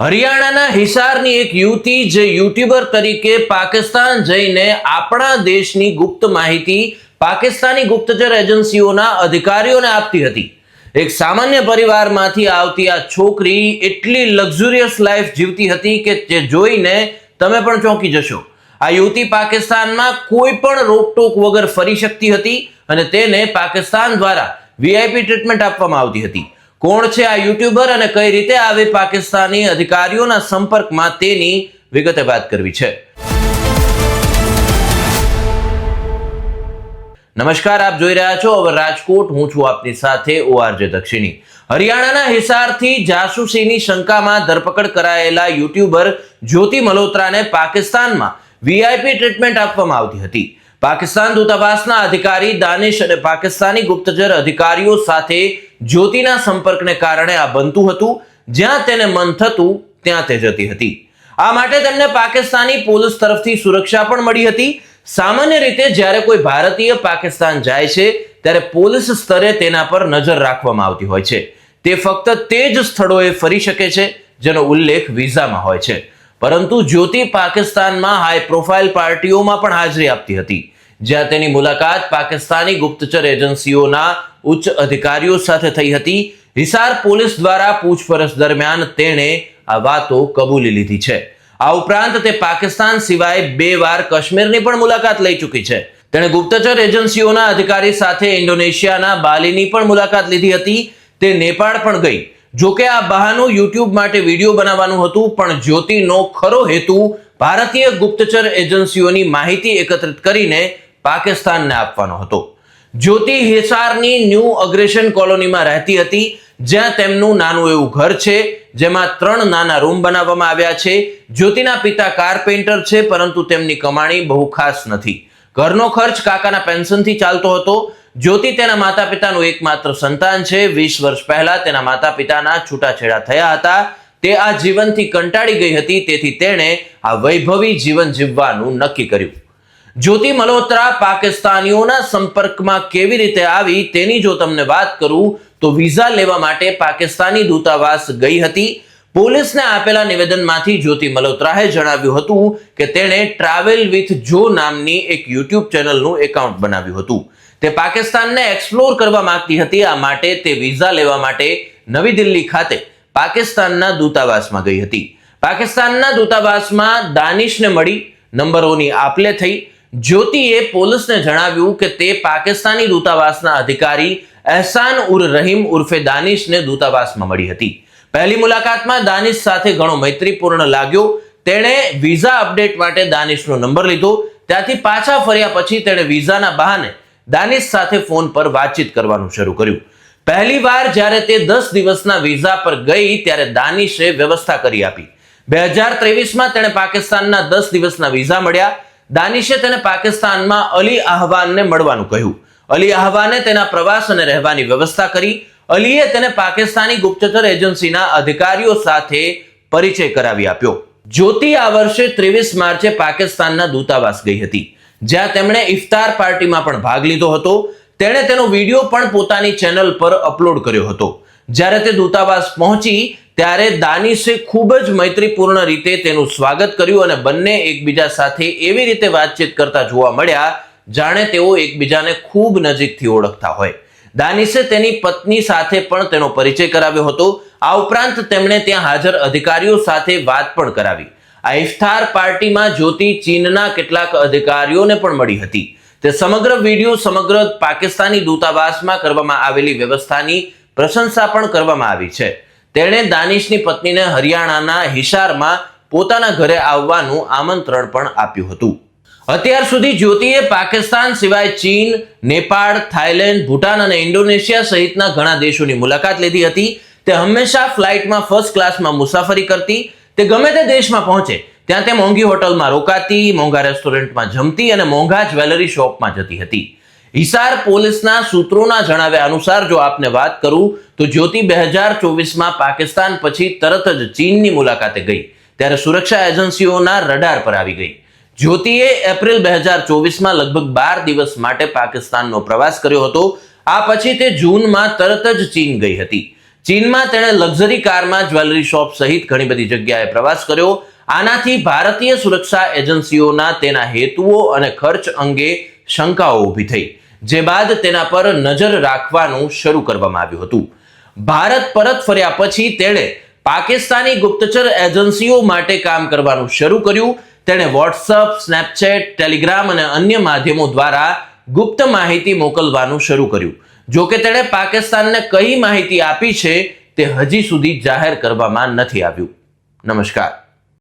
હરિયાણાના હિસારની એક યુવતી જે યુટ્યુબર તરીકે પાકિસ્તાન જઈને આપણા દેશની ગુપ્ત માહિતી પાકિસ્તાની ગુપ્તચર એજન્સીઓના અધિકારીઓને આપતી હતી. એક સામાન્ય પરિવારમાંથી આવતી આ છોકરી એટલી લક્ઝુરિયસ લાઈફ જીવતી હતી કે જે જોઈને તમે પણ ચોંકી જશો. આ યુવતી પાકિસ્તાનમાં કોઈ પણ રોકટોક વગર ફરી શકતી હતી અને તેને પાકિસ્તાન દ્વારા વીઆઈપી ટ્રીટમેન્ટ આપવામાં આવતી હતી. કોણ છે આ યુટ્યુબર અને કઈ રીતે આવી પાકિસ્તાની અધિકારીઓના સંપર્કમાં તેની વિગતે વાત કરવી છે? નમસ્કાર, આપ જોઈ રહ્યા છો હવે રાજકોટ. હું છું આપની સાથે ઓઆરજે દક્ષિણી. હરિયાણાના હિસારથી જાસૂસીની શંકામાં ધરપકડ કરાયેલા યુટ્યુબર જ્યોતિ મલ્હોત્રાને પાકિસ્તાનમાં વીઆઈપી ટ્રીટમેન્ટ આપવામાં આવતી હતી. પાકિસ્તાન દૂતાવાસના અધિકારી દાનિશ અને પાકિસ્તાની ગુપ્તચર અધિકારીઓ સાથે જ્યોતિના સંપર્કને કારણે આ બનતું હતું. જ્યાં તેને મન થતું, ત્યાં તે જતી હતી. આ માટે તેમને પાકિસ્તાની પોલીસ તરફથી સુરક્ષા પણ મળી હતી. સામાન્ય રીતે જ્યારે કોઈ ભારતીય પાકિસ્તાન જાય છે, ત્યારે પોલીસ સ્તરે તેના પર નજર રાખવામાં આવતી હોય છે. તે ફક્ત તે જ સ્થળોએ ફરી શકે છે, જેનો ઉલ્લેખ વિઝામાં હોય છે. પરંતુ જ્યોતિ પાકિસ્તાનમાં હાઈ પ્રોફાઇલ પાર્ટીઓમાં પણ હાજરી આપતી હતી. જ્યાં તેની મુલાકાત પાકિસ્તાની ગુપ્તચર એજન્સીઓના ઉચ્ચ અધિકારીઓ સાથે થઈ હતી. હિસાર પોલીસ દ્વારા પૂછપરછ દરમિયાન તેણે આ વાતો કબૂલી લીધી છે. આ ઉપરાંત તે પાકિસ્તાન સિવાય બે વાર કાશ્મીરની પણ મુલાકાત લઈ ચૂકી છે. તેણે ગુપ્તચર એજન્સીઓના અધિકારી સાથે ઇન્ડોનેશિયાના બાલીની પણ મુલાકાત લીધી હતી. તે નેપાળ પણ ગઈ. જોકે આ બહાનું યુટ્યુબ માટે વીડિયો બનાવવાનું હતું, પણ જ્યોતિનો ખરો હેતુ ભારતીય ગુપ્તચર એજન્સીઓની માહિતી એકત્રિત કરીને પાકિસ્તાનને આપવાનો હતો. જ્યોતિ હિસારની ન્યૂ અગ્રેશન કોલોનીમાં રહેતી હતી, જ્યાં તેમનું નાનું એવું ઘર છે, જેમાં ત્રણ નાના રૂમ બનાવવામાં આવ્યા છે. જ્યોતિના પિતા કારપેન્ટર છે, પરંતુ તેમની કમાણી બહુ ખાસ નથી. ઘરનો ખર્ચ કાકાના પેન્શનથી ચાલતો હતો. જ્યોતિ તેના માતા પિતાનું એકમાત્ર સંતાન છે. વીસ વર્ષ પહેલા તેના માતા પિતાના છૂટાછેડા થયા હતા. તે આ જીવનથી કંટાળી ગઈ હતી, તેથી તેણે આ વૈભવી જીવન જીવવાનું નક્કી કર્યું. જ્યોતિ મલ્હોત્રા પાકિસ્તાનીઓના સંપર્કમાં કેવી રીતે આવી તેની જો તમને વાત કરું, તો વિઝા લેવા માટે પાકિસ્તાની દૂતાવાસ ગઈ હતી. પોલીસને આપેલા નિવેદનમાંથી જ્યોતિ મલ્હોત્રાએ જણાવ્યું હતું કે તેણે ટ્રાવેલ વિથ જો નામની એક યુટ્યુબ ચેનલનું એકાઉન્ટ બનાવ્યું હતું. તે પાકિસ્તાનને એક્સપ્લોર કરવા માંગતી હતી. આ માટે તે વિઝા લેવા માટે નવી દિલ્હી ખાતે પાકિસ્તાનના દૂતાવાસમાં ગઈ હતી. પાકિસ્તાનના દૂતાવાસમાં દાનિશને મળી, નંબરોની આપલે થઈ જ્યોતિએ પોલીસને જણાવ્યું કે તે પાકિસ્તાની દૂતાવાસના અધિકારી અહેસાન ઉર રહીમ ઉર્ફે દાનિશને દૂતાવાસમાં મળી હતી. પહેલી મુલાકાતમાં દાનિશ સાથે ઘણો મૈત્રીપૂર્ણ લાગ્યો. તેણે વિઝા અપડેટ માટે દાનિશનો નંબર લીધો. ત્યાંથી પાછા ફર્યા પછી તેણે વિઝાના બહાને દાનિશ સાથે ફોન પર વાતચીત કરવાનું શરૂ કર્યું. પહેલી વાર જ્યારે તે દસ દિવસના વિઝા પર ગઈ ત્યારે દાનિશે વ્યવસ્થા કરી આપી. બે હજાર ત્રેવીસમાં તેણે પાકિસ્તાનના દસ દિવસના વિઝા મળ્યા. દાનિશે તેને પાકિસ્તાનમાં અલી આહવાનને મળવાનું કહ્યું. અલી આહવાને તેના પ્રવાસ અને રહેવાની વ્યવસ્થા કરી. અલીએ તેને પાકિસ્તાની ગુપ્તચર એજન્સીના અધિકારીઓ સાથે પરિચય કરાવી આપ્યો. જ્યોતિ આ વર્ષે ત્રેવીસ માર્ચે પાકિસ્તાનના દૂતાવાસ ગઈ હતી. જ્યાં તેમણે ઇફતાર પાર્ટીમાં પણ ભાગ લીધો હતો. તેણે તેનો વીડિયો પણ પોતાની ચેનલ પર અપલોડ કર્યો હતો. જ્યારે તે દૂતાવાસ પહોંચી ત્યારે દાનિશે ખૂબ જ મૈત્રીપૂર્ણ રીતે તેનું સ્વાગત કર્યું અને બંને એકબીજા સાથે એવી રીતે વાતચીત કરતા જોવા મળ્યા, જાણે તેઓ એકબીજાને ખૂબ નજીકથી ઓળખતા હોય. દાનિશે તેની પત્ની સાથે પણ તેનો પરિચય કરાવ્યો હતો. આ ઉપરાંત તેમણે ત્યાં હાજર અધિકારીઓ સાથે વાત પણ કરાવી. આ ઇફતાર પાર્ટીમાં જ્યોતિ ચીનના કેટલાક અધિકારીઓને પણ મળી હતી. તે સમગ્ર વીડિયો સમગ્ર પાકિસ્તાની દૂતાવાસમાં કરવામાં આવેલી વ્યવસ્થાની પ્રશંસા પણ કરવામાં આવી છે. તેણે દાનિશની પત્નીને હરિયાણાના હિસારમાં પોતાના ઘરે આવવાનું આમંત્રણ પણ આપ્યું હતું. અત્યાર સુધી જ્યોતિએ પાકિસ્તાન સિવાય ચીન, નેપાળ, થાઇલેન્ડ, ભૂટાન અને ઇન્ડોનેશિયા સહિતના ઘણા દેશોની મુલાકાત લીધી હતી. તે હંમેશા ફ્લાઇટમાં ફર્સ્ટ ક્લાસમાં મુસાફરી કરતી, તે ગમે તે દેશમાં પહોંચે, ત્યાં તે મોંઘી હોટલમાં રોકાતી, મોંઘા રેસ્ટોરન્ટમાં જમતી અને મોંઘા જ્વેલરી શોપમાં જતી હતી. હિસાર પોલીસના સૂત્રોના જણાવ્યા અનુસાર જો આપને વાત કરું તો જ્યોતિ બે હજાર ચોવીસમાં પાકિસ્તાન પછી તરત જ ચીનની મુલાકાતે ગઈ. ત્યારે સુરક્ષા એજન્સીઓના રડાર પર આવી ગઈ. જ્યોતિએ એપ્રિલ બે હજાર ચોવીસમાં લગભગ બાર દિવસ માટે પાકિસ્તાનનો પ્રવાસ કર્યો હતો. આ પછી તે જૂનમાં તરત જ ચીન ગઈ હતી. ચીનમાં તેણે લક્ઝરી કારમાં જ્વેલરી શોપ સહિત ઘણી બધી જગ્યાએ પ્રવાસ કર્યો. આનાથી ભારતીય સુરક્ષા એજન્સીઓના તેના હેતુઓ અને ખર્ચ અંગે શંકાઓ ઊભી થઈ. જે બાદ તેના પર નજર રાખવાનું શરૂ કરવામાં આવ્યું હતું. ભારત પરત ફર્યા પછી તેણે પાકિસ્તાની ગુપ્તચર એજન્સીઓ માટે કામ કરવાનું શરૂ કર્યું. તેણે વોટ્સઅપ, સ્નેપચેટ, ટેલિગ્રામ અને અન્ય માધ્યમો દ્વારા ગુપ્ત માહિતી મોકલવાનું શરૂ કર્યું. જો કે તેણે પાકિસ્તાનને કઈ માહિતી આપી છે તે હજી સુધી જાહેર કરવામાં નથી આવ્યું. નમસ્કાર.